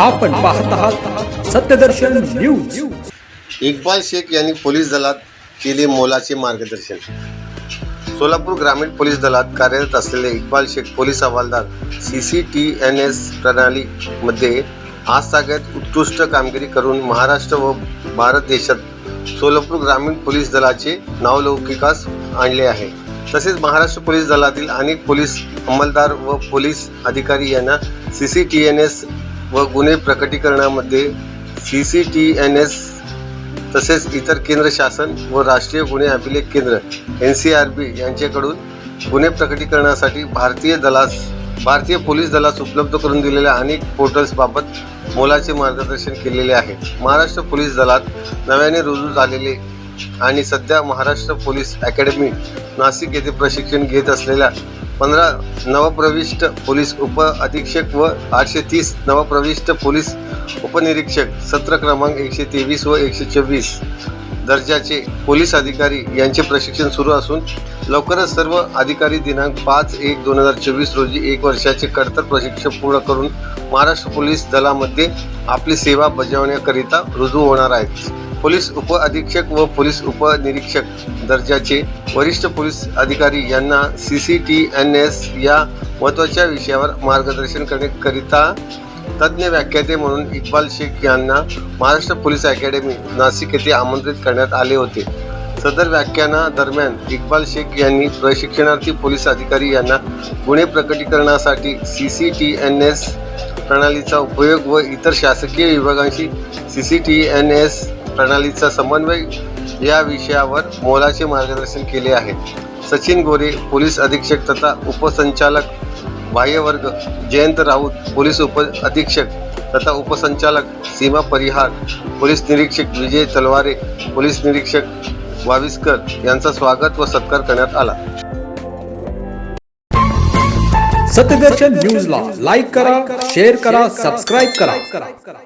आपण पाहत आहात सत्यदर्शन न्यूज. इक्बाल शेख यांनी पोलीस दलात केले मोलाचे मार्गदर्शन. सोलापूर ग्रामीण पोलीस दलात कार्यरत असलेले इक्बाल शेख पोलीस हवालदार C C T N S प्रणालीमध्ये आज सगळ्यात उत्कृष्ट कामगिरी करून महाराष्ट्र व भारत देशात सोलापूर ग्रामीण पोलीस दलाचे नावलौकिकास आणले आहे. तसेच महाराष्ट्र पोलीस दलातील अनेक पोलीस अंमलदार व पोलीस अधिकारी यांना C C T N S व गुन्हे प्रकटीकरणामध्ये C C T N S तसेच इतर केंद्र शासन व राष्ट्रीय गुन्हे अभिलेख केंद्र एन सी आर बी यांच्याकडून गुन्हे प्रकटीकरणासाठी भारतीय दलास भारतीय पोलीस दलास उपलब्ध करून दिलेल्या अनेक पोर्टल्सबाबत मोलाचे मार्गदर्शन केलेले आहे. महाराष्ट्र पोलीस दलात नव्याने रुजू झालेले आणि सध्या महाराष्ट्र पोलीस अकॅडमी नाशिक येथे प्रशिक्षण घेत असलेल्या पंधरा नवप्रविष्ट पोलीस उप अधीक्षक व आठशे तीस नवप्रविष्ट पोलीस उपनिरीक्षक सत्र क्रमांक एकशे तेवीस व एकशे चोवीस. दर्जाचे पोलीस अधिकारी यांचे प्रशिक्षण सुरू असून लवकरच सर्व अधिकारी दिनांक पाच एक दोन हजार चोवीस रोजी एक वर्षाचे कडतर प्रशिक्षण पूर्ण करून महाराष्ट्र पोलीस दलामध्ये आपली सेवा बजावण्याकरिता रुजू होणार आहेत. पोलीस उप अधीक्षक व पोलीस उपनिरीक्षक दर्जाचे वरिष्ठ पोलीस अधिकारी यांना C C T N S या महत्त्वाच्या विषयावर मार्गदर्शन करण्याकरिता तज्ज्ञ व्याख्याते म्हणून इक्बाल शेख यांना महाराष्ट्र पोलीस अकॅडमी नाशिक येथे आमंत्रित करण्यात आले होते. सदर व्याख्यानादरम्यान इक्बाल शेख यांनी प्रशिक्षणार्थी पोलीस अधिकारी यांना गुन्हे प्रकटीकरणासाठी C C T N S प्रणालीचा उपयोग व इतर शासकीय विभागांशी C C T N S प्रणालीचा समन्वय या विषयावर मोलाचे मार्गदर्शन केले आहे. सचिन गोरे पोलीस अधीक्षक तथा उपसंचालक बाह्यवर्ग जयंत राऊत पोलीस उप अधीक्षक तथा उपसंचालक सीमा परिहार पोलीस निरीक्षक विजय तलवारे पोलीस निरीक्षक वाविस्कर यांचा स्वागत व सत्कार करण्यात आला. सत्यदर्शन न्यूजला लाईक करा शेअर करा सबस्क्राईब करा.